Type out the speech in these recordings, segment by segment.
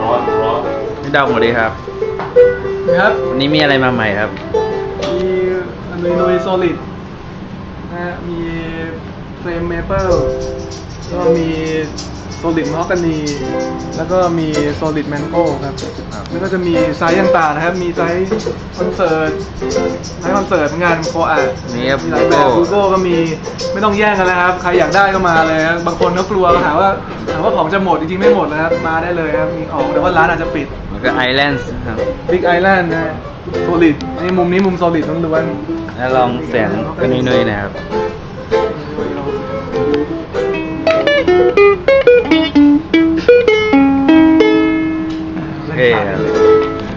ร้อนร้อนพี่ดาวสวัสดีครับ นะครับวันนี้มีอะไรมาใหม่ครับ มีนุยนุยโซลิดนะฮะมี เฟรมเมเปิลก็มีโซลิดมอกันนีแล้วก็มีโซลิดแมงโก้ครับครับ แล้วก็จะมีไซส์ต่างๆนะครับ มีไซส์คอนเสิร์ตไซส์คอนเสิร์ตงานโคอานี่ครับมีหลายแบบ Google กูโก้ก็มีไม่ต้องแย่งกันแล้วครับ ใครอยากได้ก็มาเลยครับบางคนก็กลัวหาว่าหาว่าของจะหมดจริงๆไม่หมดนะครับ มาได้เลยครับ มีของแต่ว่าร้านอาจจะปิด แล้วก็ไอแลนด์ครับ Big Island นะฮะโซลิดนี่มุมนี้มุมโซลิดล้วนๆแล้วลองเสียงกันนุ้ยๆนะครับโอเคครับ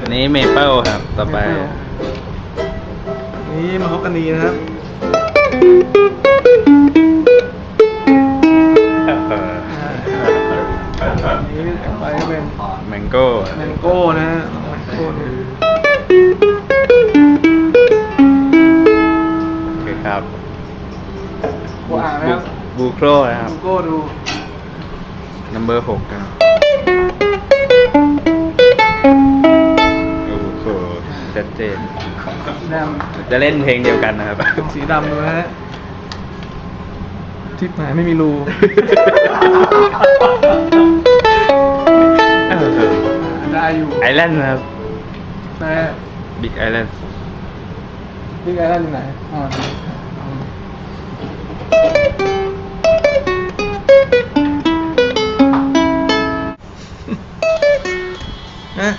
อันนี้เมเปิลครับ ต่อไป นี่มาฮอกกันนีนะครับ นี่ต่อไปก็เป็นแมงโก้แมงโก้นะฮะแมงโก้นะโอเคครับโคอานะครับบูโครนะครับดูโก้ดู number หกครับ ดเจนจะเล่นเพลงเดียวกันนะครับสีดำนะฮะทิปหายไม่มีรูได้อยู่ไอแลนด์นะครับแต่บิ๊กไอแลนด์บิ๊กไอรลนอยู่ไหนอ๋อฮะ